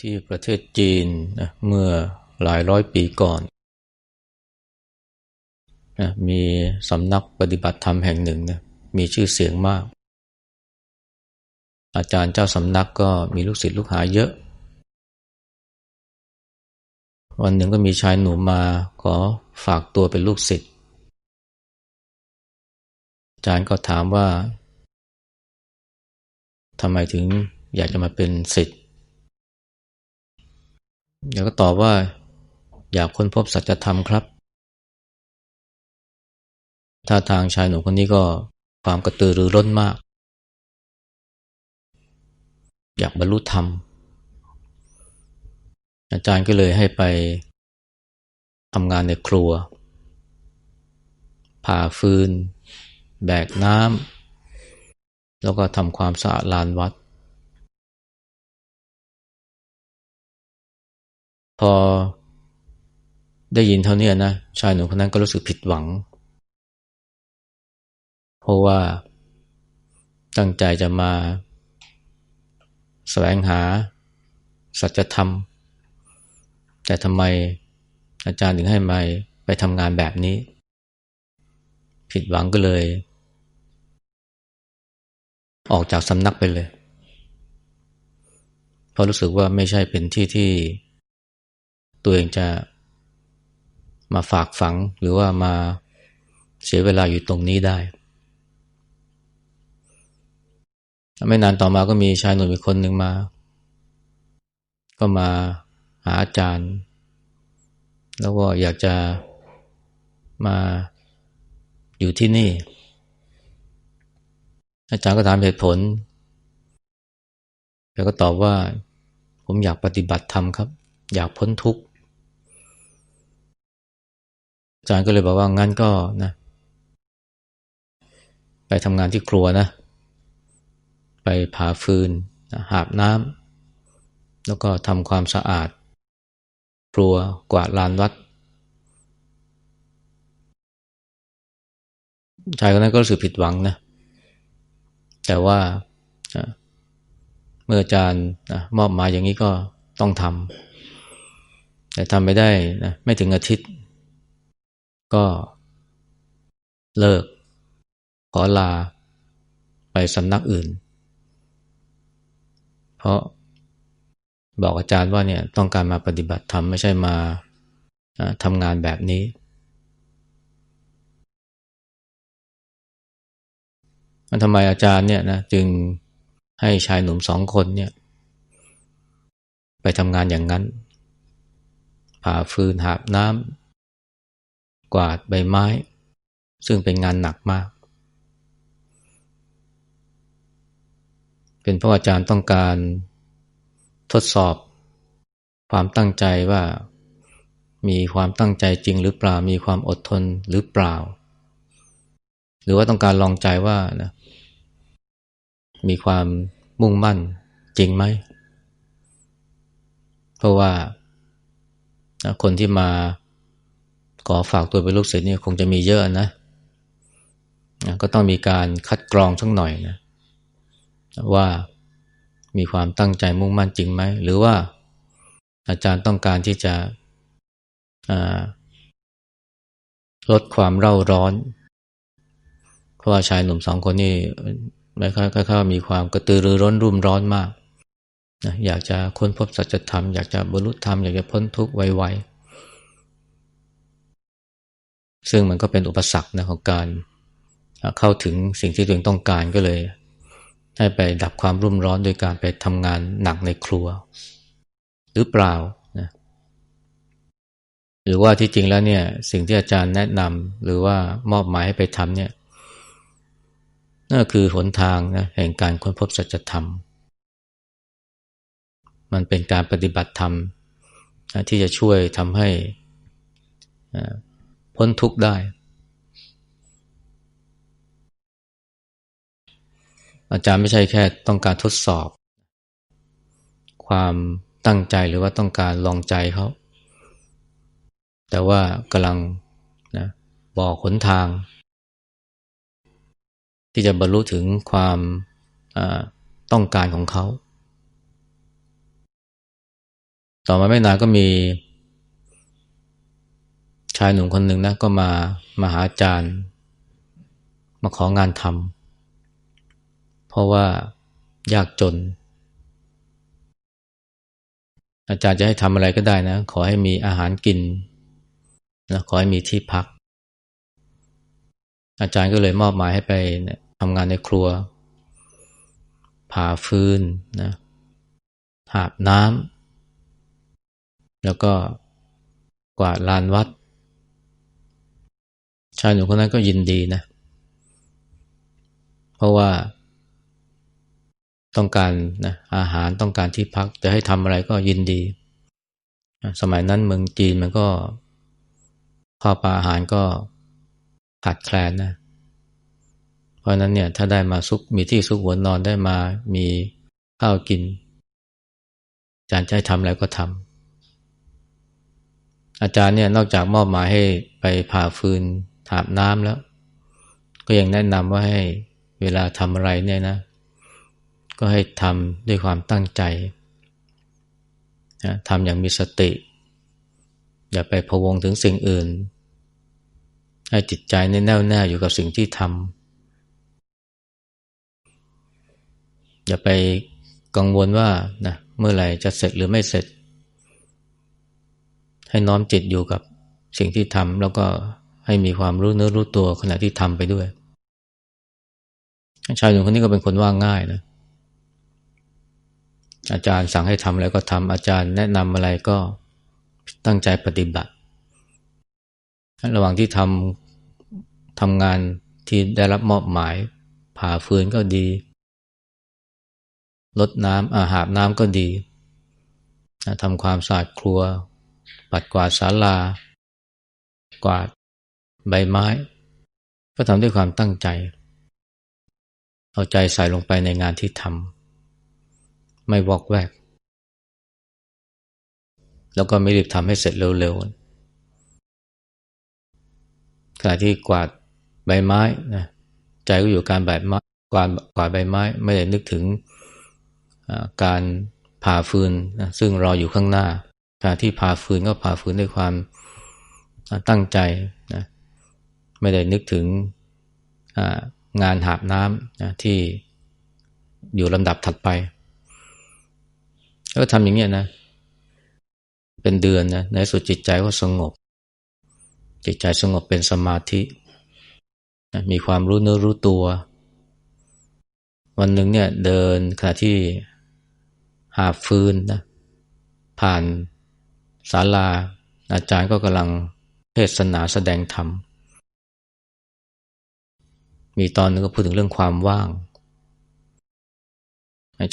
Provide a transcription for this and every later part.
ที่ประเทศจีนนะเมื่อหลายร้อยปีก่อนนะมีสำนักปฏิบัติธรรมแห่งหนึ่งนะมีชื่อเสียงมาก อาจารย์เจ้าสำนักก็มีลูกศิษย์ลูกหาเยอะ วันหนึ่งก็มีชายหนุ่มมาขอฝากตัวเป็นลูกศิษย์อาจารย์ก็ถามว่าทำไมถึงอยากจะมาเป็นศิษย์ เดี๋ยวก็ตอบว่า อยากค้นพบสัจธรรมครับท่าทางชายหนุ่มคนนี้ก็ความกระตือรือร้นมาก อยากบรรลุธรรม อาจารย์ก็เลยให้ไปทำงานในครัว ผ่าฟืน แบกน้ำแล้วก็ทำความสะอาดลานวัด พอได้ยินเท่านี้นะชายหนุ่มคนนั้นก็รู้สึกผิดหวัง เพราะว่าตั้งใจจะมาแสวงหาสัจธรรม แต่ทำไมอาจารย์ถึงให้มาไปทำงานแบบนี้ ผิดหวังก็เลย ออกจากสำนักไปเลย เพราะรู้สึกว่าไม่ใช่เป็นที่ที่ ตัวเองจะมาฝากฝังหรือว่ามาเสียเวลาอยู่ตรงนี้ได้ ไม่นานต่อมาก็มีชายหนุ่มอีกคนหนึ่งมา ก็มาหาอาจารย์ แล้วก็อยากจะมาอยู่ที่นี่ อาจารย์ก็ถามเหตุผล แล้วก็ตอบว่า ผมอยากปฏิบัติธรรมครับ อยากพ้นทุกข์ อาจารย์ก็เลยบอกว่างั้นก็นะไปทำงานที่ครัวนะ ไปผาฟืนหาบน้ำแล้วก็ทำความสะอาด ครัวกวาดลานวัดชายคนนั้นก็รู้สึกผิดหวังนะ แต่ว่าเมื่ออาจารย์มอบหมายอย่างนี้ก็ต้องทำแต่ทำไม่ได้นะไม่ถึงอาทิตย์ ก็เลิก ขอลาไปสำนักอื่น เพราะบอกอาจารย์ว่าเนี่ยต้องการมาปฏิบัติธรรมไม่ใช่มาทำงานแบบนี้มันทำไมอาจารย์เนี่ยนะจึงให้ชายหนุ่มสองคนเนี่ย ไปทำงานอย่างนั้นผ่าฟืนหาบน้ำ กวาดใบไม้ ซึ่งเป็นงานหนักมาก เป็นเพราะอาจารย์ต้องการทดสอบ ความตั้งใจว่ามีความตั้งใจจริงหรือเปล่า มีความอดทนหรือเปล่า หรือว่าต้องการลองใจว่านะมีความมุ่งมั่นจริงไหม เพราะว่าคนที่มา ขอฝากตัวเป็นลูกศิษย์นี่คงจะมีเยอะนะก็ต้องมีการคัดกรองสักหน่อยนะว่ามีความตั้งใจมุ่งมั่นจริงไหม หรือว่าอาจารย์ต้องการที่จะลดความเร่าร้อน เพราะว่าชายหนุ่มสองคนนี้ไม่ค่อยค่อยมีความกระตือรือร้นรุ่มร้อนมากอยากจะค้นพบสัจธรรม อยากจะบรรลุธรรม อยากจะพ้นทุกข์ไวๆ ซึ่งมันก็เป็นอุปสรรคนะของการเข้าถึงสิ่งที่ตัวเองต้องการก็เลย ให้ไปดับความรุ่มร้อนโดยการไปทำงานหนักในครัว หรือเปล่านะหรือว่าที่จริงแล้วเนี่ยสิ่งที่อาจารย์แนะนำหรือว่ามอบหมายให้ไปทำเนี่ยนั่นคือหนทางนะแห่งการค้นพบสัจธรรม มันเป็นการปฏิบัติธรรมที่จะช่วยทำให้ พ้นทุกข์ได้ อาจารย์ไม่ใช่แค่ต้องการทดสอบ ความตั้งใจหรือว่าต้องการลองใจเขาแต่ว่ากำลังนะบอกหนทาง ที่จะบรรลุถึงความต้องการของเขา ต่อมาไม่นานก็มี ชายหนุ่มคนหนึ่งนะก็มามาหาอาจารย์ มาของานทำเพราะว่ายากจน อาจารย์จะให้ทำอะไรก็ได้นะ ขอให้มีอาหารกินนะขอให้มีที่พัก อาจารย์ก็เลยมอบหมายให้ไปทำงานในครัวผ่าฟืนนะหาบน้ำแล้วก็กวาดลานวัด ชายหนุ่มคนนั้นก็ยินดีนะ เพราะว่าต้องการนะอาหารต้องการที่พักจะให้ทำอะไรก็ยินดี สมัยนั้นเมืองจีนมันก็ข้าวปลาอาหารก็ขาดแคลนนะ เพราะนั้นเนี่ยถ้าได้มาซุกมีที่ซุกหัวนอนได้มามีข้าวกินอาจารย์จะให้ทำอะไรก็ทำอาจารย์เนี่ยนอกจากมอบหมายให้ไปผ่าฟืน ถาบน้ำแล้ว ก็ยังแนะนำว่าให้เวลาทำอะไรเนี่ยนะ ก็ให้ทำด้วยความตั้งใจนะทำอย่างมีสติ อย่าไปพวงถึงสิ่งอื่น ให้จิตใจแน่วแน่อยู่กับสิ่งที่ทำอย่าไปกังวลว่านะเมื่อไหร่จะเสร็จหรือไม่เสร็จ ให้น้อมจิตอยู่กับสิ่งที่ทำแล้วก็ ให้มีความรู้เนื้อรู้ตัวขณะที่ทำไปด้วย ชายหนุ่มคนนี้ก็เป็นคนว่าง่ายนะอาจารย์สั่งให้ทำอะไรก็ทำอาจารย์แนะนำอะไรก็ตั้งใจปฏิบัติ ระหว่างที่ทำทำงานที่ได้รับมอบหมาย ผ่าฟืนก็ดีลดน้ำอาหาบน้ำก็ดีทำความสะอาดครัว ปัดกวาดศาลา กวาด ใบไม้ ก็ทำด้วยความตั้งใจ เอาใจใส่ลงไปในงานที่ทำไม่วอกแวก แล้วก็ไม่รีบทำให้เสร็จเร็วๆขณะที่กวาดใบไม้นะใจก็อยู่การแบบกวาดกวาดใบไม้ ไม่ได้นึกถึงการผ่าฟืนนะซึ่งรออยู่ข้างหน้าการที่ผ่าฟืนก็ผ่าฟืนด้วยความตั้งใจนะ ไม่ได้นึกถึงงานหาบน้ำนะที่อยู่ลำดับถัดไป แล้วทำอย่างนี้นะ เป็นเดือนนะ ในสุดจิตใจก็สงบ จิตใจสงบเป็นสมาธิ มีความรู้เนื้อรู้ตัว วันหนึ่งเนี่ยเดินขณะที่หาฟืนนะ ผ่านศาลา อาจารย์ก็กำลังเทศนาแสดงธรรม มีตอนนึงก็พูดถึงเรื่องความว่าง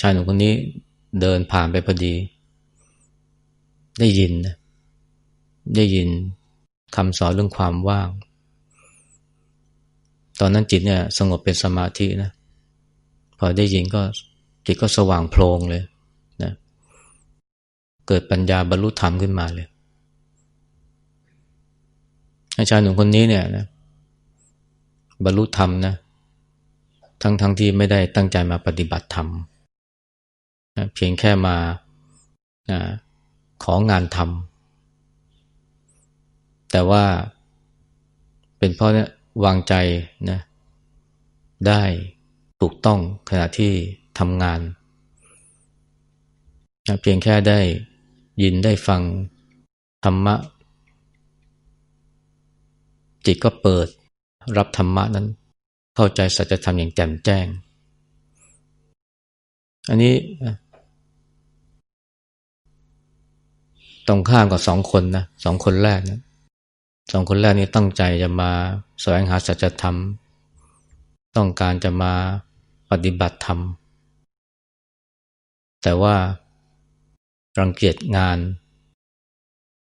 ชายหนุ่มคนนี้เดินผ่านไปพอดี ได้ยินนะได้ยินคำสอนเรื่องความว่าง ตอนนั้นจิตเนี่ยสงบเป็นสมาธินะ พอได้ยินก็จิตก็สว่างโพลงเลยนะ เกิดปัญญาบรรลุธรรมขึ้นมาเลยอาจารย์หนุ่มคนนี้เนี่ยนะบรรลุธรรมนะ ทั้งทั้งที่ไม่ได้ตั้งใจมาปฏิบัติธรรมนะเพียงแค่มานะของานทำแต่ว่าเป็นเพราะเนี่ยวางใจนะได้ถูกต้องขณะที่ทำงานนะเพียงแค่ได้ยินได้ฟังธรรมะ จิตก็เปิดรับธรรมะนั้น เข้าใจสัจธรรมอย่างแจ่มแจ้ง อันนี้ตรงข้ามกับสองคนนะสองคนแรกนะสองคนแรกนี้ตั้งใจจะมาแสวงหาสัจธรรม ต้องการจะมาปฏิบัติธรรม แต่ว่ารังเกียจงาน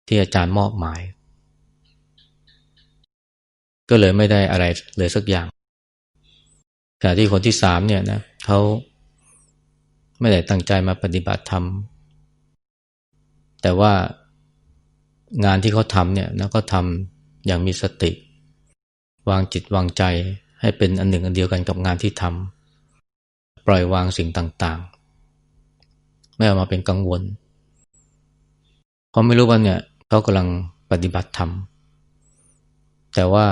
ที่อาจารย์มอบหมาย ก็เลยไม่ได้อะไรเลยสักอย่าง ขณะที่คนที่สามเนี่ยนะเขาไม่ได้ตั้งใจมาปฏิบัติธรรม แต่ว่างานที่เขาทำเนี่ยนะก็ทำอย่างมีสติ วางจิตวางใจให้เป็นอันหนึ่งอันเดียวกันกับงานที่ทำปล่อยวางสิ่งต่างๆ ไม่เอามาเป็นกังวลเพราะไม่รู้ว่าเนี่ยเขากำลังปฏิบัติธรรม แต่ว่า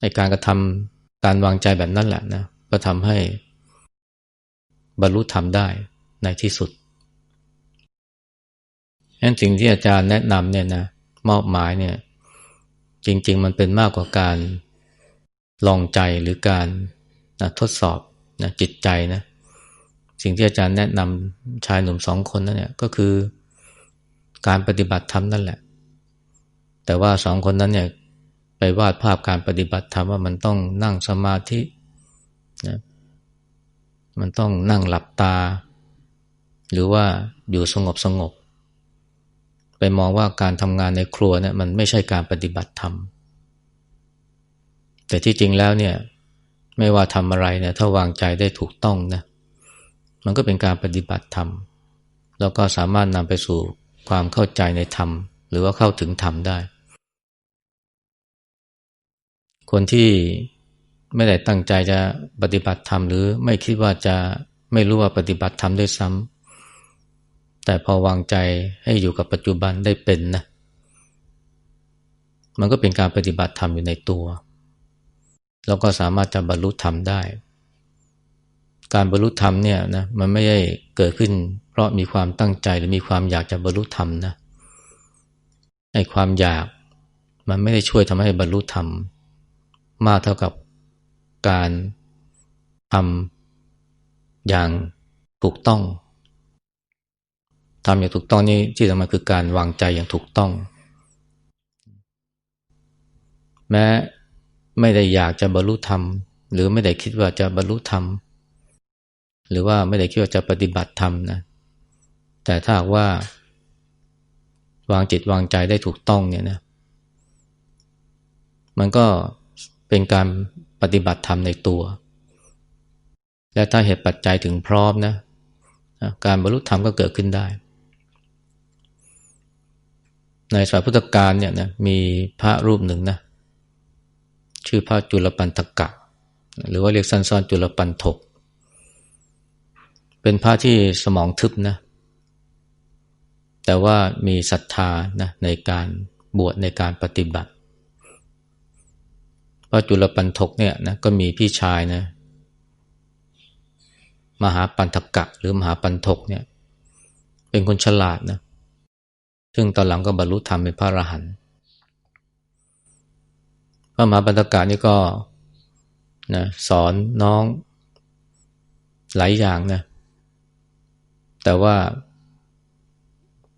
ในการกระทำ การวางใจแบบนั้นแหละนะ ก็ทำให้บรรลุธรรมได้ในที่สุดงั้นสิ่งที่อาจารย์แนะนำเนี่ยนะมอบหมายเนี่ย จริง ๆ มันเป็นมากกว่าการลองใจหรือการนะทดสอบนะจิตใจนะ สิ่งที่อาจารย์แนะนำชายหนุ่มสองคนนั่นเนี่ยก็คือการปฏิบัติธรรมนั่นแหละ แต่ว่าสองคนนั้นเนี่ย ไปวาดภาพการปฏิบัติธรรมว่ามันต้องนั่งสมาธินะมันต้องนั่งหลับตา หรือว่าอยู่สงบสงบ ไปมองว่าการทำงานในครัวเนี่ยมันไม่ใช่การปฏิบัติธรรม แต่ที่จริงแล้วเนี่ยไม่ว่าทำอะไรเนี่ยถ้าวางใจได้ถูกต้องนะมันก็เป็นการปฏิบัติธรรม แล้วก็สามารถนำไปสู่ความเข้าใจในธรรม หรือว่าเข้าถึงธรรมได้ คนที่ไม่ได้ตั้งใจจะปฏิบัติธรรมหรือไม่คิดว่าจะไม่รู้ว่าปฏิบัติธรรมด้วยซ้ำแต่พอวางใจให้อยู่กับปัจจุบันได้เป็นนะมันก็เป็นการปฏิบัติธรรมอยู่ในตัว แล้วก็สามารถจะบรรลุธรรมได้ การบรรลุธรรมเนี่ยนะมันไม่ได้เกิดขึ้น เพราะมีความตั้งใจหรือมีความอยากจะบรรลุธรรมนะไอ้ความอยากมันไม่ได้ช่วยทำให้บรรลุธรรม มากเท่ากับการทำอย่างถูกต้องทำอย่างถูกต้องนี่ที่สำคัญคือการวางใจอย่างถูกต้อง แม้ไม่ได้อยากจะบรรลุธรรม หรือไม่ได้คิดว่าจะบรรลุธรรม หรือว่าไม่ได้คิดว่าจะปฏิบัติธรรมนะแต่ถ้าว่าวางจิตวางใจได้ถูกต้องเนี่ยนะมันก็ เป็นการปฏิบัติธรรมในตัว และถ้าเหตุปัจจัยถึงพร้อมนะ การบรรลุธรรมก็เกิดขึ้นได้ ในสายพุทธกาลเนี่ยนะมีพระรูปหนึ่งนะชื่อพระจุลปันทกะ หรือว่าเรียกสั้นๆจุลปันทก เป็นพระที่สมองทึบนะแต่ว่ามีศรัทธานะในการบวชในการปฏิบัติ พระจุลปันทกเนี่ยนะก็มีพี่ชายนะมหาปันทกะหรือมหาปันทกเนี่ย เป็นคนฉลาดนะซึ่งตอนหลังก็บรรลุธรรมเป็นพระอรหันต์พระมหาปัญกานี่ก็นะสอนน้องหลายอย่างนะแต่ว่า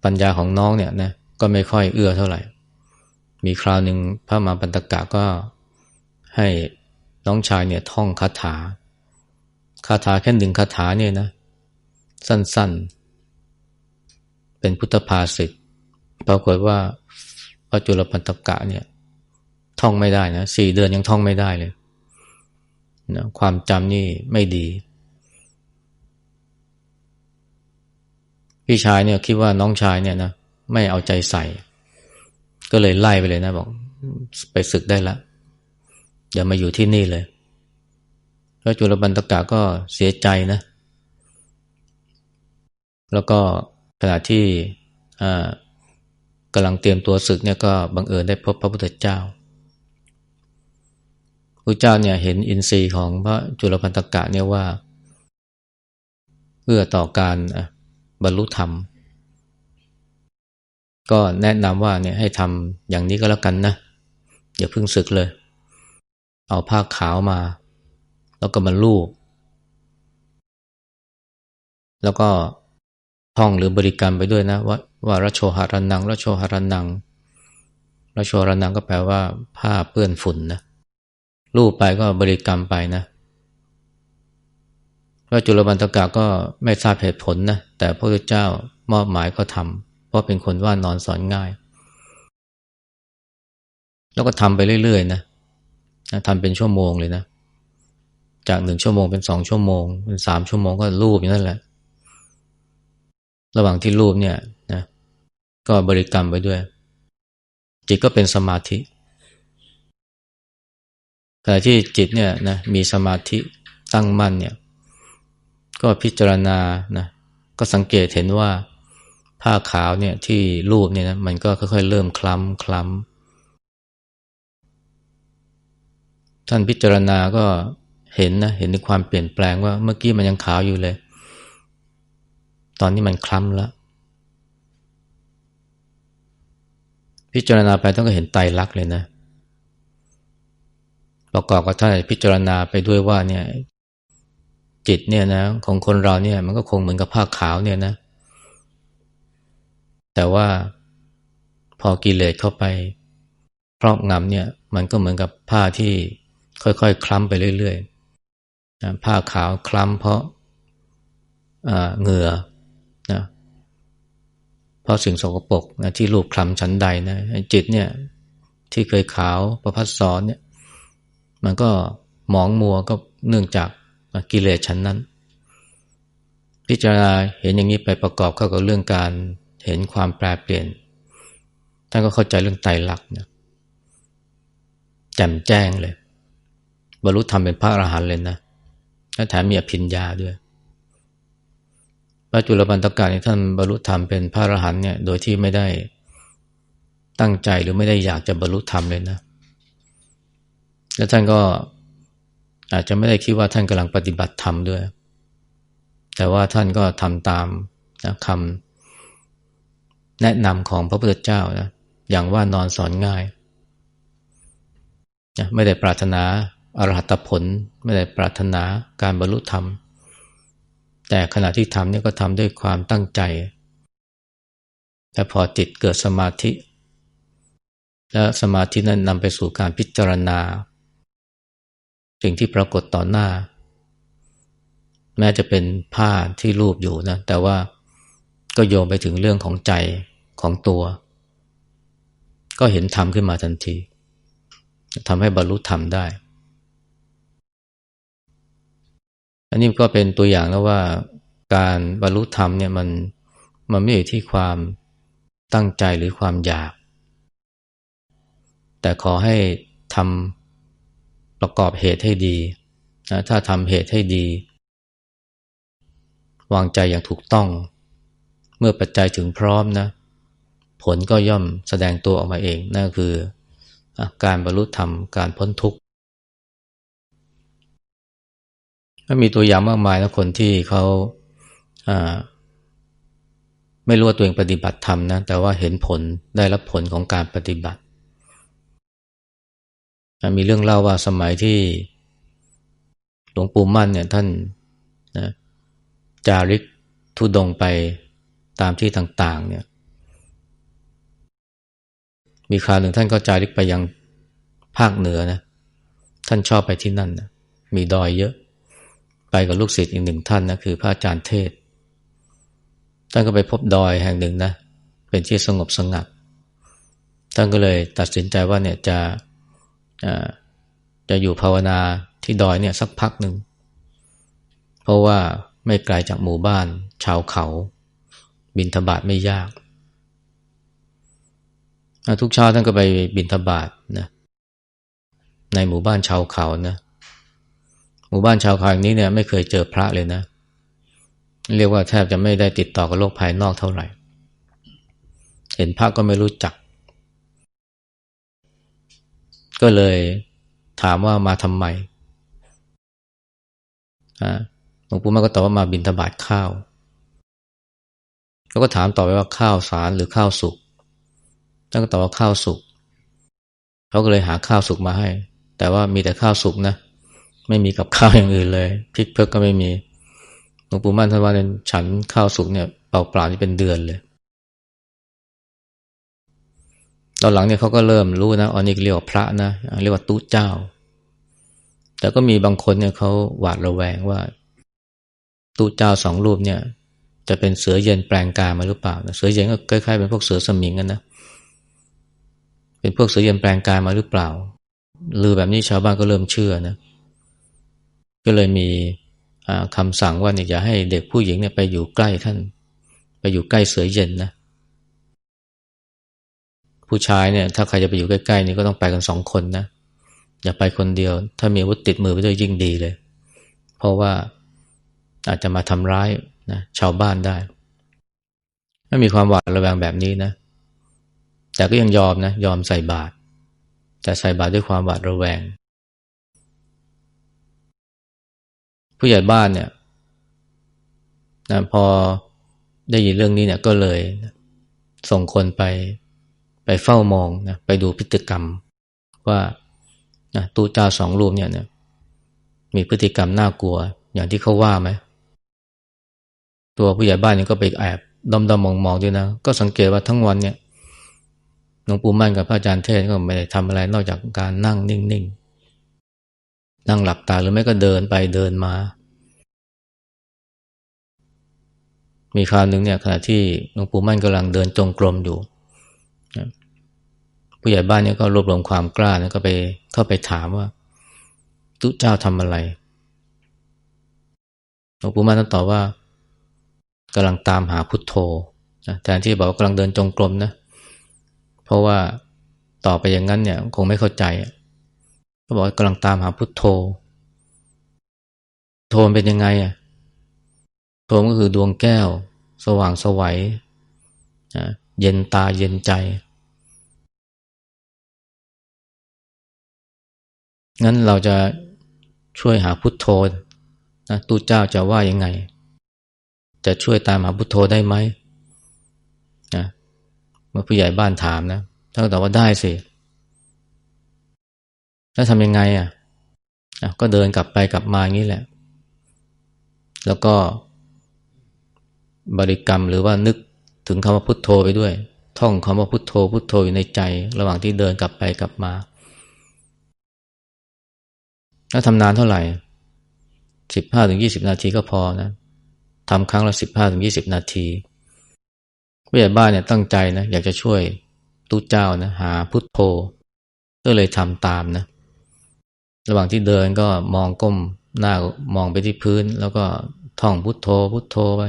ปัญญาของน้องเนี่ยนะก็ไม่ค่อยเอื้อเท่าไหร่ มีคราวหนึ่งพระมหาปัญกะก็ ให้น้องชายเนี่ยท่องคาถา คาถาแค่หนึ่งคาถาเนี่ยนะ สั้นๆ เป็นพุทธภาษิตปรากฏว่าพระจุลปันตกะเนี่ย ท่องไม่ได้นะสี่เดือนยังท่องไม่ได้เลยนะความจำนี่ไม่ดี พี่ชายเนี่ยคิดว่าน้องชายเนี่ยนะไม่เอาใจใส่ ก็เลยไล่ไปเลยนะบอก ไปศึกได้ละ อย่ามาอยู่ที่นี่เลย แล้วจุลบันตกาก็เสียใจนะ แล้วก็ขณะที่กำลังเตรียมตัวศึกเนี่ยก็บังเอิญได้พบพระพุทธเจ้าพระเจ้าเนี่ยเห็นอินทรีย์ของพระจุลพันธกะเนี่ยว่าเพื่อต่อการบรรลุธรรม ก็แนะนำว่าเนี่ยให้ทำอย่างนี้ก็แล้วกันนะอย่าเพิ่งศึกเลย เอาผ้าขาวมา แล้วก็มาลูบแล้วก็ท่องหรือบริกรรมไปด้วยนะ ว่าว่ารัชโชหารันังรัชโชหารันังรัชโชหารันังก็แปลว่า ผ้าเปื้อนฝุ่นนะรูปไปก็บริกรรมไปนะพระจุลบันตกาก็ไม่ทราบเหตุผลนะแต่พระพุทธเจ้ามอบหมายก็ทำเพราะเป็นคนว่านอนสอนง่าย แล้วก็ทำไปเรื่อยๆนะ ทำเป็นชั่วโมงเลยนะ จากหนึ่งชั่วโมงเป็นสองชั่วโมง เป็นสามชั่วโมงก็รูปอย่างนั้นแหละ ระหว่างที่รูปเนี่ยนะก็บริกรรมไปด้วย จิตก็เป็นสมาธิขณะที่จิตเนี่ยนะมีสมาธิตั้งมั่นเนี่ย ก็พิจารณานะก็สังเกตเห็นว่าผ้าขาวเนี่ยที่รูปเนี่ยนะมันก็ค่อยๆเริ่มคล้ำคล้ำ ท่านพิจารณาก็เห็นนะ เห็นในความเปลี่ยนแปลงว่าเมื่อกี้มันยังขาวอยู่เลย ตอนนี้มันคล้ำแล้ว พิจารณาไปต้องก็เห็นไตรลักษณ์เลยนะ ประกอบกับท่านพิจารณาไปด้วยว่าเนี่ยจิตเนี่ยนะของคนเราเนี่ยมันก็คงเหมือนกับผ้าขาวเนี่ยนะ แต่ว่าพอกิเลสเข้าไปครอบงำเนี่ย มันก็เหมือนกับผ้าที่ ค่อยๆคคล้ำไปเรื่อยๆผ้าขาวคล้ำเพราะเหงื่อนะเพราะสิ่งสกปรกนะที่รูปคล้ำชั้นใดนะจิตเนี่ยที่เคยขาวประพัดสอนเนี่ยมันก็หมองมัวก็เนื่องจากกิเลสชั้นนั้น พิจารณาเห็นอย่างนี้ไปประกอบเข้ากับเรื่องการเห็นความแปรเปลี่ยนท่านก็เข้าใจเรื่องไตรลักษณ์นะแจ่มแจ้งเลย บรรลุธรรมเป็นพระอรหันต์เลยนะและแถมมีอภิญญาด้วย พระจุลปันตกานี่ท่านบรรลุธรรมเป็นพระอรหันต์เนี่ยโดยที่ไม่ได้ตั้งใจหรือไม่ได้อยากจะบรรลุธรรมเลยนะ และท่านก็อาจจะไม่ได้คิดว่าท่านกำลังปฏิบัติธรรมด้วย แต่ว่าท่านก็ทำตามนะคำแนะนำของพระพุทธเจ้านะอย่างว่านอนสอนง่ายนะไม่ได้ปรารถนา อรหัตผลไม่ได้ปรารถนาการบรรลุธรรม แต่ขณะที่ทำเนี่ยก็ทำด้วยความตั้งใจ แต่พอจิตเกิดสมาธิ และสมาธินั้นนำไปสู่การพิจารณา สิ่งที่ปรากฏต่อหน้า แม้จะเป็นผ้าที่รูปอยู่นะแต่ว่าก็โยงไปถึงเรื่องของใจของตัว ก็เห็นธรรมขึ้นมาทันทีทำให้บรรลุธรรมได้ อันนี้ก็เป็นตัวอย่างแล้วว่าการบรรลุธรรมเนี่ยมันมันไม่อยู่ที่ความตั้งใจหรือความอยาก แต่ขอให้ทำประกอบเหตุให้ดีนะถ้าทำเหตุให้ดี วางใจอย่างถูกต้อง เมื่อปัจจัยถึงพร้อมนะผลก็ย่อมแสดงตัวออกมาเองนั่นคือ การบรรลุธรรมการพ้นทุกข์ มีตัวอย่างมากมายนะคนที่เขาไม่รู้ว่าตัวเองปฏิบัติธรรมนะ แต่ว่าเห็นผลได้รับผลของการปฏิบัติ มีเรื่องเล่าว่าสมัยที่หลวงปู่มั่นเนี่ยท่านนะจาริกทุดงไปตามที่ต่างๆเนี่ย มีคราวหนึ่งท่านก็จาริกไปยังภาคเหนือนะ ท่านชอบไปที่นั่นนะมีดอยเยอะ ไปกับลูกศิษย์อีกหนึ่งท่านนะคือพระอาจารย์เทศ ท่านก็ไปพบดอยแห่งหนึ่งนะ เป็นที่สงบสงัด ท่านก็เลยตัดสินใจว่าเนี่ยจะจะอยู่ภาวนาที่ดอยเนี่ยสักพักหนึ่ง เพราะว่าไม่ไกลจากหมู่บ้าน ชาวเขา บินทบาทไม่ยาก ทุกเช้าท่านก็ไปบินทบาทนะในหมู่บ้านชาวเขานะ หมู่บ้านชาวเขาอย่างนี้เนี่ยไม่เคยเจอพระเลยนะ เรียกว่าแทบจะไม่ได้ติดต่อกับโลกภายนอกเท่าไหร่ เห็นพระก็ไม่รู้จัก ก็เลยถามว่ามาทำไมหลวงปู่มาก็ตอบว่ามาบินทบาทข้าวแล้วก็ถามต่อไปว่าข้าวสารหรือข้าวสุกท่านก็ตอบว่าข้าวสุกเขาก็เลยหาข้าวสุกมาให้ แต่ว่ามีแต่ข้าวสุกนะ ไม่มีกับข้าวอย่างอื่นเลยพริกเพิกก็ไม่มีหลวงปู่มั่นท่านว่าเนี่ยฉันข้าวสุกเนี่ยเปล่าๆนี่เป็นเดือนเลย ตอนหลังเนี่ยเขาก็เริ่มรู้นะอันนี้เรียกว่าพระนะเรียกว่าตู้เจ้า แต่ก็มีบางคนเนี่ยเขาหวาดระแวงว่าตู้เจ้าสองรูปเนี่ย จะเป็นเสือเย็นแปลงกายมาหรือเปล่าเสือเย็นก็คล้ายๆเป็นพวกเสือสมิงกันนะเป็นพวกเสือเย็นแปลงกายมาหรือเปล่าลือแบบนี้ชาวบ้านก็เริ่มเชื่อนะ ก็เลยมีคำสั่งว่าเนี่ยอย่าให้เด็กผู้หญิงเนี่ยไปอยู่ใกล้ท่าน ไปอยู่ใกล้เสือเย็นนะผู้ชายเนี่ยถ้าใครจะไปอยู่ใกล้ๆนี่ก็ต้องไปกันสองคนนะ อย่าไปคนเดียว ถ้ามีอาวุธติดมือไปด้วยยิ่งดีเลย เพราะว่าอาจจะมาทำร้ายนะชาวบ้านได้ไม่มีความหวาดระแวงแบบนี้นะ แต่ก็ยังยอมนะยอมใส่บาตรแต่ใส่บาตรด้วยความหวาดระแวง ผู้ใหญ่บ้านเนี่ยนะพอได้ยินเรื่องนี้เนี่ยก็เลยส่งคนไปไปเฝ้ามองนะไปดูพฤติกรรมว่านะตูจ้าสองรูปเนี่ยนี่ยมีพฤติกรรมน่ากลัว อย่างที่เขาว่าไหมตัวผู้ใหญ่บ้านเนี่ยก็ไปแอบดมดมมองมองด้วยนะ ก็สังเกตว่าทั้งวันเนี่ยหลวงปู่มั่นกับพระอาจารย์เทศก็ไม่ได้ทำอะไรนอกจากการนั่งนิ่งๆ นั่งหลับตาหรือไม่ก็เดินไปเดินมา มีคราวหนึ่งเนี่ยขณะที่หลวงปู่มั่นกำลังเดินจงกรมอยู่ ผู้ใหญ่บ้านเนี่ยก็รวบรวมความกล้าแล้วก็ไปเข้าไปถามว่าตุเจ้าทำอะไรหลวงปู่มั่นตอบว่ากำลังตามหาพุทโธนะแทนที่บอกว่ากำลังเดินจงกรมนะ เพราะว่าต่อไปอย่างนั้นเนี่ยคงไม่เข้าใจ ก็บอกกำลังตามหาพุทโธโธเป็นยังไงอะโธก็คือดวงแก้ว สว่างสวัยเย็นตาเย็นใจ งั้นเราจะช่วยหาพุทโธนะตูเจ้าจะว่ายังไง จะช่วยตามหาพุทโธได้ไหมนะเมื่อผู้ใหญ่บ้านถามนะท่านก็ตอบว่าได้สิ แล้วทำยังไงอะก็เดินกลับไปกลับมาอย่างนี้แหละ แล้วก็บริกรรมหรือว่านึกถึงคำว่าพุทโธไปด้วย ท่องคำว่าพุทโธ พุทโธอยู่ในใจ ระหว่างที่เดินกลับไปกลับมา แล้วทำนานเท่าไหร่สิบห้าถึงยี่สิบนาทีก็พอนะทำครั้งละสิบห้าถึงยี่สิบนาทีผู้ใหญ่บ้านเนี่ยตั้งใจนะอยากจะช่วยตู้เจ้านะหาพุทโธ ก็เลยทำตามนะ ระหว่างที่เดินก็มองก้มหน้ามองไปที่พื้น แล้วก็ท่องพุทโธ พุทโธไป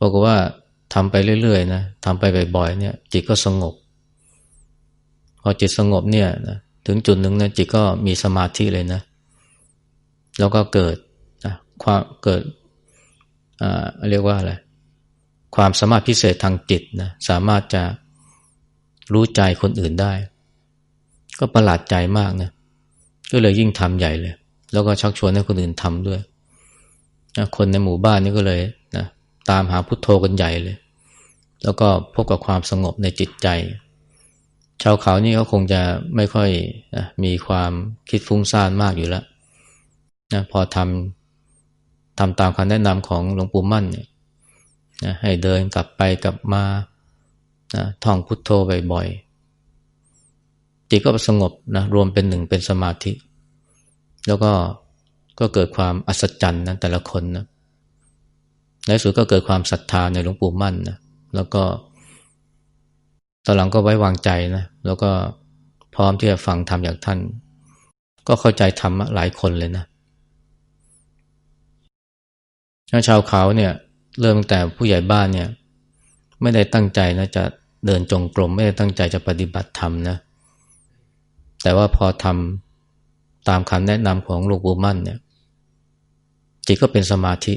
บอกว่าทำไปเรื่อยๆนะทำไปบ่อยๆเนี่ย จิตก็สงบ พอจิตสงบเนี่ยนะถึงจุดหนึ่งนะจิตก็มีสมาธิเลยนะ แล้วก็เกิดความเกิดเรียกว่าอะไรความสามารถพิเศษทางจิตนะสามารถจะรู้ใจคนอื่นได้ ก็ประหลาดใจมากนะก็เลยยิ่งทำใหญ่เลย แล้วก็ชักชวนให้คนอื่นทำด้วยนะคนในหมู่บ้านนี่ก็เลยนะตามหาพุทโธกันใหญ่เลย แล้วก็พบกับความสงบในจิตใจ ชาวเขานี่เขาคงจะไม่ค่อยนะมีความคิดฟุ้งซ่านมากอยู่แล้วนะพอทำทำตามคำแนะนำของหลวงปู่มั่นเนี่ยนะให้เดินกลับไปกลับมานะท่องพุทโธบ่อยๆ จิตก็สงบนะรวมเป็นหนึ่งเป็นสมาธิ แล้วก็ก็เกิดความอัศจรรย์นะแต่ละคนนะในสุดก็เกิดความศรัทธาในหลวงปู่มั่นนะแล้วก็ตอนหลังก็ไว้วางใจนะแล้วก็พร้อมที่จะฟังธรรมจากท่าน ก็เข้าใจธรรมหลายคนเลยนะชาวเขาเนี่ย เริ่มตั้งแต่ผู้ใหญ่บ้านเนี่ย ไม่ได้ตั้งใจนะจะเดินจงกรมไม่ได้ตั้งใจจะปฏิบัติธรรมนะ แต่ว่าพอทำตามคำแนะนำของหลวงปู่มั่นเนี่ยจิตก็เป็นสมาธิ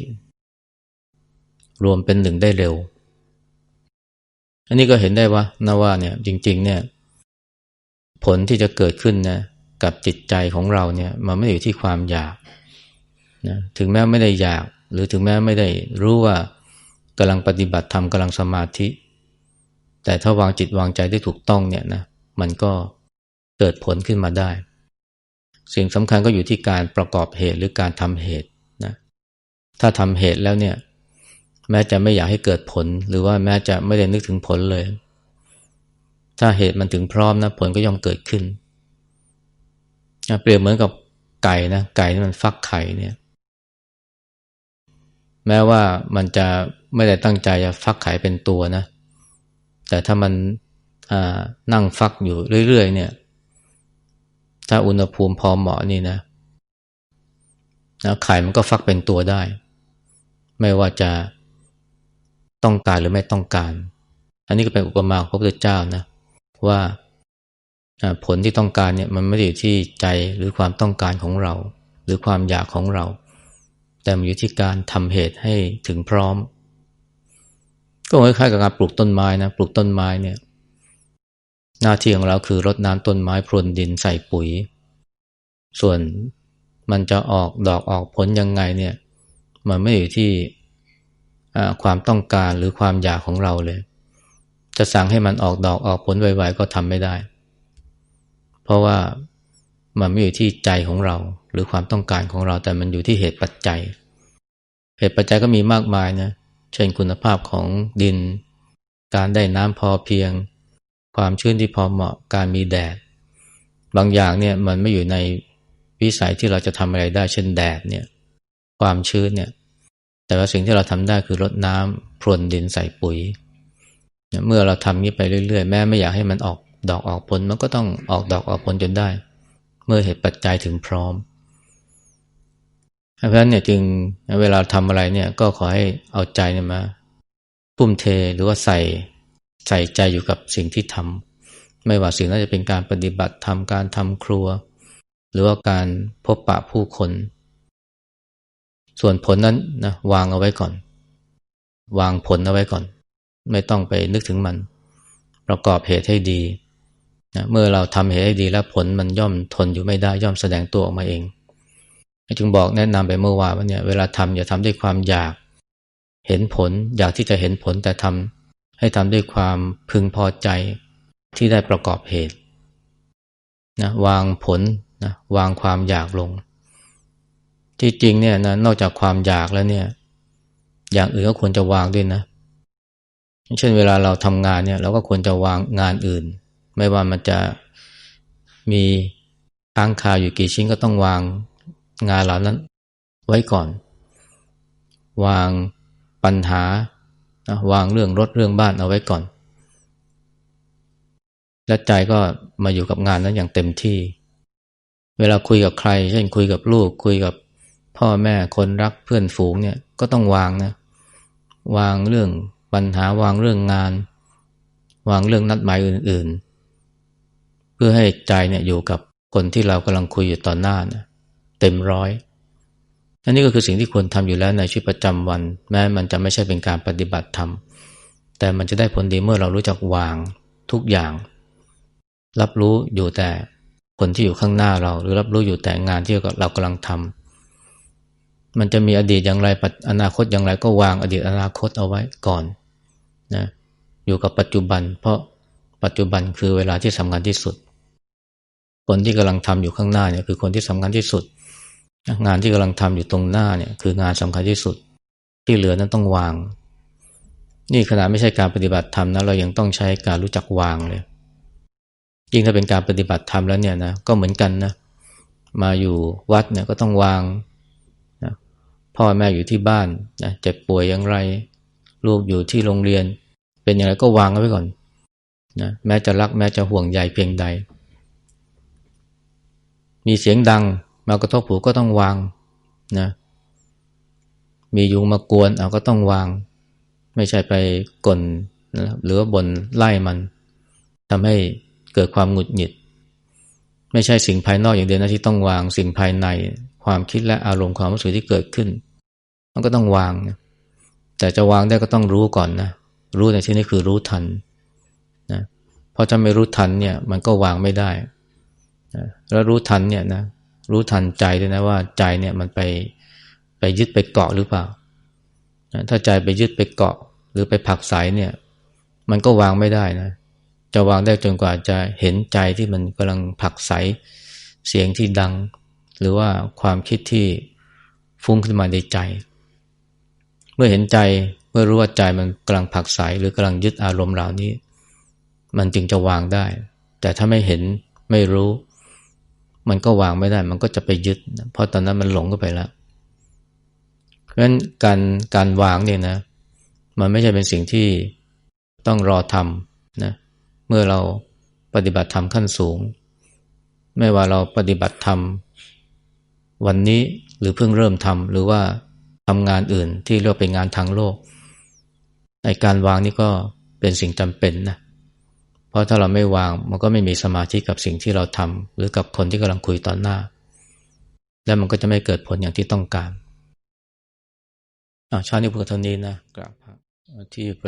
รวมเป็นหนึ่งได้เร็ว อันนี้ก็เห็นได้ว่านะว่าเนี่ยจริง ๆ เนี่ย ผลที่จะเกิดขึ้นนะกับจิตใจของเราเนี่ยมันไม่อยู่ที่ความอยากนะถึงแม้ไม่ได้อยาก หรือถึงแม้ไม่ได้รู้ว่ากำลังปฏิบัติธรรมกำลังสมาธิ แต่ถ้าวางจิตวางใจได้ถูกต้องเนี่ยนะมันก็เเกิดผลขึ้นมาได้ สิ่งสำคัญก็อยู่ที่การประกอบเหตุหรือการทำเหตุนะถ้าทำเหตุแล้วเนี่ย แม้จะไม่อยากให้เกิดผล หรือว่าแม้จะไม่ได้นึกถึงผลเลย ถ้าเหตุมันถึงพร้อมนะผลก็ย่อมเกิดขึ้นเปรียบเหมือนกับไก่นะไก่ที่มันฟักไข่เนี่ย แม้ว่ามันจะไม่ได้ตั้งใจจะฟักไข่เป็นตัวนะ แต่ถ้ามันนั่งฟักอยู่เรื่อยๆเนี่ย ถ้าอุณหภูมิพอเหมาะนี่นะนะไข่มันก็ฟักเป็นตัวได้ ไม่ว่าจะต้องการหรือไม่ต้องการ อันนี้ก็เป็นอุปมาของพระพุทธเจ้านะว่าผลที่ต้องการเนี่ยมันไม่ได้อยู่ที่ใจหรือความต้องการของเรา หรือความอยากของเรา แต่มันอยู่ที่การทำเหตุให้ถึงพร้อม ก็คล้ายๆกับการปลูกต้นไม้นะปลูกต้นไม้เนี่ย หน้าที่ของเราคือรดน้ำต้นไม้พรวนดินใส่ปุ๋ย ส่วนมันจะออกดอกออกผลยังไงเนี่ย มันไม่อยู่ที่ความต้องการหรือความอยากของเราเลย จะสั่งให้มันออกดอกออกผลไวๆก็ทำไม่ได้ เพราะว่ามันไม่อยู่ที่ใจของเรา หรือความต้องการของเราแต่มันอยู่ที่เหตุปัจจัย เหตุปัจจัยก็มีมากมายนะเช่นคุณภาพของดิน การได้น้ำพอเพียง ความชื้นที่พอเหมาะการมีแดด บางอย่างเนี่ยมันไม่อยู่ในวิสัยที่เราจะทำอะไรได้เช่นแดดเนี่ยความชื้นเนี่ยแต่ว่าสิ่งที่เราทำได้คือรดน้ำพรวนดินใส่ปุ๋ย เมื่อเราทำนี้ไปเรื่อยๆ แม้ไม่อยากให้มันออกดอกออกผลมันก็ต้องออกดอกออกผลจนได้ เมื่อเหตุปัจจัยถึงพร้อมเพราะฉะนั้นเนี่ยจึงเวลาทำอะไรเนี่ยก็ขอให้เอาใจเนี่ยมาทุ่มเทหรือว่าใส่ ใส่ใจอยู่กับสิ่งที่ทำไม่ว่าสิ่งนั้นจะเป็นการปฏิบัติทำการทำครัว หรือว่าการพบปะผู้คน ส่วนผลนั้นนะวางเอาไว้ก่อน วางผลเอาไว้ก่อน ไม่ต้องไปนึกถึงมัน ประกอบเหตุให้ดีนะเมื่อเราทำเหตุให้ดีแล้วผลมันย่อมทนอยู่ไม่ได้ย่อมแสดงตัวออกมาเองจึงบอกแนะนำไปเมื่อวานว่าเนี่ยเวลาทำอย่าทำด้วยความอยาก เห็นผลอยากที่จะเห็นผลแต่ทำ ให้ทำด้วยความพึงพอใจที่ได้ประกอบเหตุนะวางผลนะวางความอยากลง ที่จริงเนี่ยนะนอกจากความอยากแล้วเนี่ย อย่างอื่นก็ควรจะวางด้วยนะ เช่นเวลาเราทำงานเนี่ย เราก็ควรจะวางงานอื่น ไม่ว่ามันจะมีค้างคาอยู่กี่ชิ้นก็ต้องวางงานเหล่านั้นไว้ก่อน วางปัญหา วางเรื่องรถเรื่องบ้านเอาไว้ก่อน และใจก็มาอยู่กับงานนั้นอย่างเต็มที่ เวลาคุยกับใคร เช่นคุยกับลูก คุยกับพ่อแม่คนรักเพื่อนฝูงเนี่ยก็ต้องวางนะวางเรื่องปัญหาวางเรื่องงาน วางเรื่องนัดหมายอื่น ๆ เพื่อให้ใจเนี่ยอยู่กับคนที่เรากำลังคุยอยู่ต่อหน้านะเต็มร้อย อันนี้ก็คือสิ่งที่ควรทำอยู่แล้วในชีวิตประจำวัน แม้มันจะไม่ใช่เป็นการปฏิบัติธรรม แต่มันจะได้ผลดีเมื่อเรารู้จักวางทุกอย่าง รับรู้อยู่แต่คนที่อยู่ข้างหน้าเรา หรือรับรู้อยู่แต่งานที่เรากำลังทำมันจะมีอดีตอย่างไรอนาคตอย่างไรก็วางอดีตอนาคตเอาไว้ก่อนนะอยู่กับปัจจุบัน เพราะปัจจุบันคือเวลาที่สำคัญที่สุด คนที่กำลังทำอยู่ข้างหน้าเนี่ยคือคนที่สำคัญที่สุด งานที่กำลังทำอยู่ตรงหน้าเนี่ยคืองานสำคัญที่สุดที่เหลือนั้นต้องวาง นี่ขนาดไม่ใช่การปฏิบัติธรรมนะเรายังต้องใช้การรู้จักวางเลยยิ่งถ้าเป็นการปฏิบัติธรรมแล้วเนี่ยนะก็เหมือนกันนะมาอยู่วัดเนี่ยก็ต้องวางนะพ่อแม่อยู่ที่บ้านนะเจ็บป่วยอย่างไร ลูกอยู่ที่โรงเรียน เป็นอย่างไรก็วางไว้ก่อนนะแม้จะรักแม้จะห่วงใยเพียงใด มีเสียงดัง มากระทบหูก็ต้องวางนะ มียุงมากวนเอาก็ต้องวาง ไม่ใช่ไปกลนนะหรือว่าบนไล่มันทำให้เกิดความหงุดหงิด ไม่ใช่สิ่งภายนอกอย่างเดียวนะที่ต้องวางสิ่งภายในความคิดและอารมณ์ความรู้สึกที่เกิดขึ้น มันก็ต้องวางนะแต่จะวางได้ก็ต้องรู้ก่อนนะรู้ในที่นี้คือรู้ทันนะเพราะถ้าไม่รู้ทันเนี่ยมันก็วางไม่ได้นะแล้วรู้ทันเนี่ยนะ รู้ทันใจด้วยนะว่าใจเนี่ยมันไปไปยึดไปเกาะหรือเปล่า ถ้าใจไปยึดไปเกาะ หรือไปผักสายเนี่ย มันก็วางไม่ได้นะ จะวางได้จนกว่าจะเห็นใจที่มันกำลังผักใสเสียงที่ดัง หรือว่าความคิดที่ฟุ้งขึ้นมาในใจ เมื่อเห็นใจเมื่อรู้ว่าใจมันกำลังผักใสหรือกำลังยึดอารมณ์เหล่านี้ มันจึงจะวางได้ แต่ถ้าไม่เห็นไม่รู้ มันก็วางไม่ได้ มันก็จะไปยึด เพราะตอนนั้นมันหลงก็ไปแล้ว เพราะฉะนั้นการการวางเนี่ยนะ มันไม่ใช่เป็นสิ่งที่ต้องรอทำนะ เมื่อเราปฏิบัติธรรมขั้นสูง ไม่ว่าเราปฏิบัติธรรมวันนี้หรือเพิ่งเริ่มทำหรือว่าทำงานอื่นที่เรียกเป็นงานทางโลกในการวางนี่ก็เป็นสิ่งจำเป็นนะเพราะถ้าเราไม่วางมันก็ไม่มีสมาธิกับสิ่งที่เราทำหรือกับคนที่กำลังคุยตอนหน้า แล้วมันก็จะไม่เกิดผลอย่างที่ต้องการอาชาตินี้พูดเท่านี้นะกราบที่ประ